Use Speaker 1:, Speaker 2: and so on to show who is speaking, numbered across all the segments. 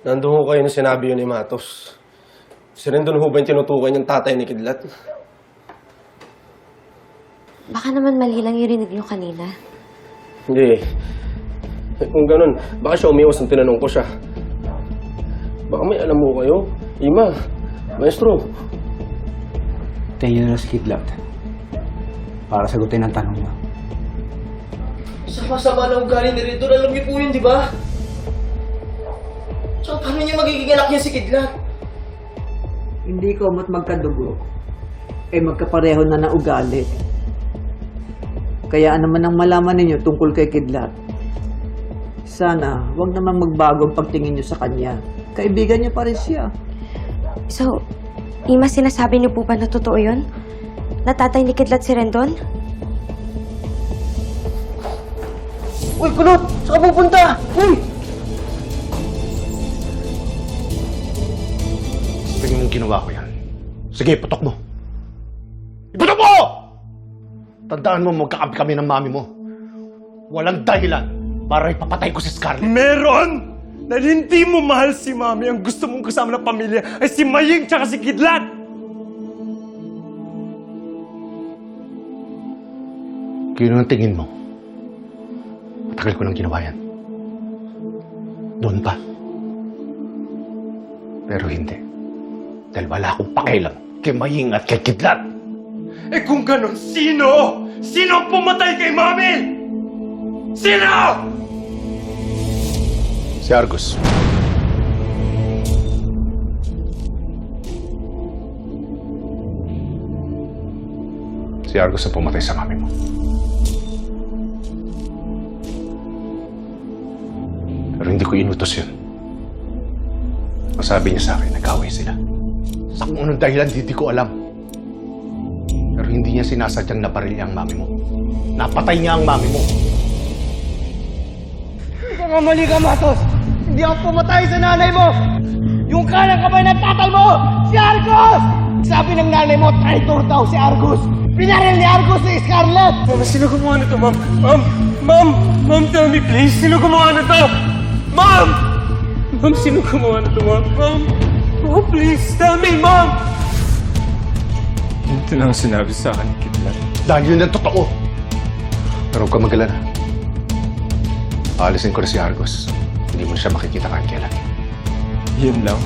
Speaker 1: Nandun ho kayo nung sinabi yun ni Matos. Si Rendon ho ba yung tinutukoy niyang tatay ni Kidlat?
Speaker 2: Baka naman mali lang yung rinig niyo kanina.
Speaker 1: Hindi. Eh, kung ganun, baka siya umiwas nung tinanong ko siya. Baka may alam mo kayo. Ima, maestro,
Speaker 3: nyo na si Kidlat. Para sagutin ang tanong niyo.
Speaker 4: Sama-sama na ugali ni Rendon. Alam niyo po yun, di ba? Paano niya magiging anak niya si Kidlat?
Speaker 5: Hindi ko mat magkadugo. Eh magkapareho na ng ugali. Kaya naman ang malaman ninyo tungkol kay Kidlat. Sana, wag naman magbago ang pagtingin nyo sa kanya. Kaibigan niyo pa rin siya.
Speaker 2: So, Ima, sinasabi niyo po ba na totoo yun? Na tatay ni Kidlat si Rendon?
Speaker 4: Uy, Kulot! Saan ka pupunta? Uy!
Speaker 6: Ginawa ko yan. Sige, putok mo. Iputok mo! Tandaan mo, magkakampi kami ng mami mo. Walang dahilan para ipapatay ko si Scarlett.
Speaker 7: Meron! Dahil hindi mo mahal si Mami, ang gusto mong kasama ng pamilya ay si Maying tsaka si Kidlat!
Speaker 6: Kaya ang tingin mo, matagal ko nang ginawa yan. Doon pa. Pero hindi. Dahil wala akong pakialam kay Maying at kay Kidlat.
Speaker 7: Eh kung ganon, sino? Sino ang pumatay kay Mami? Sino?
Speaker 6: Si Argus. Si Argus ang pumatay sa mami mo. Pero hindi ko inutos yun. Ang sabi niya sa akin, nag-away sila. Sa kung anong dahilan, hindi ko alam. Pero hindi niya sinasadyang naparil niya ang mami mo. Napatay niya ang mami mo.
Speaker 4: Kamali ka, Matos! Hindi ako pumatay sa nanay mo! Yung kanang kamay ng tatay mo! Si Argus! Sabi ng nanay mo, traitor daw si Argus! Pinaril ni Argus si Scarlett!
Speaker 7: Mama, sino gumawa nito, Ma'am? Ma'am! Ma'am! Ma'am, tell me please, sino gumawa nito? Ma'am! Ma'am, sino gumawa nito, Ma'am? Ma'am! Oh, please, tell me, Ma'am! Ito lang ang sinabi sa akin, Kidlat.
Speaker 6: Dahil yun ang totoo. Pero huwag ka magalala. Aalisin ko na si Argos. Hindi mo na siya makikita kahit kailan.
Speaker 7: Yun lang.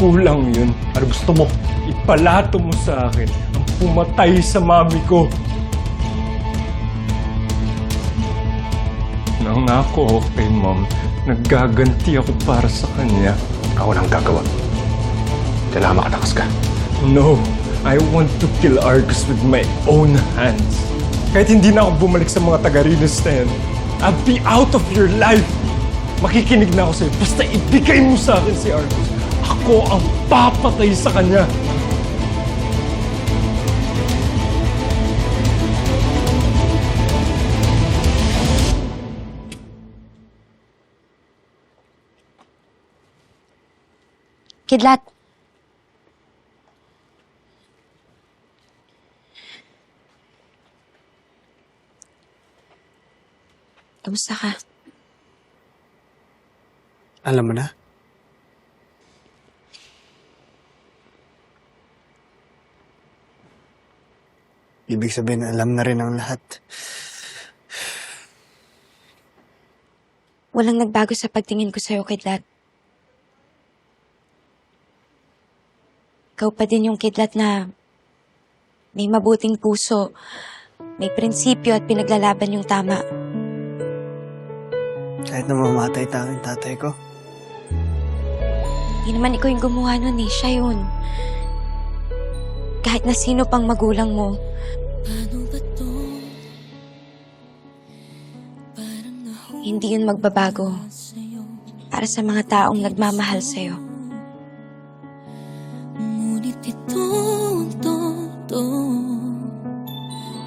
Speaker 7: Kulang yun.
Speaker 6: Ano gusto mo?
Speaker 7: Ipalato mo sa akin ang pumatay sa mami ko. Nangako ako kay mom, naggaganti ako para sa kanya.
Speaker 6: Ako nang gagawa. Kailangan makatakas ka.
Speaker 7: No, I want to kill Argus with my own hands. Kahit hindi na ako bumalik sa mga taga-Rinos na yan, I'll be out of your life. Makikinig na ako sa'yo. Basta ibigay mo sa akin si Argus. Ako ang papatay sa kanya.
Speaker 2: Kidlat! Kamusta ka?
Speaker 3: Alam mo na? Ibig sabihin, alam na rin ang lahat.
Speaker 2: Walang nagbago sa pagtingin ko sa'yo, Kidlat. Ikaw pa din yung Kidlat na may mabuting puso, may prinsipyo at pinaglalaban yung tama.
Speaker 3: Kahit na mamatay tanging tatay ko.
Speaker 2: Hindi naman ikaw yung gumawa nun eh, siya yun. Kahit na sino pang magulang mo, hindi yun magbabago para sa mga taong nagmamahal sa'yo.
Speaker 8: Ngunit ito ang totoo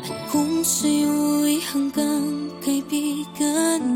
Speaker 8: At kung sa'yo'y hanggang kaibigan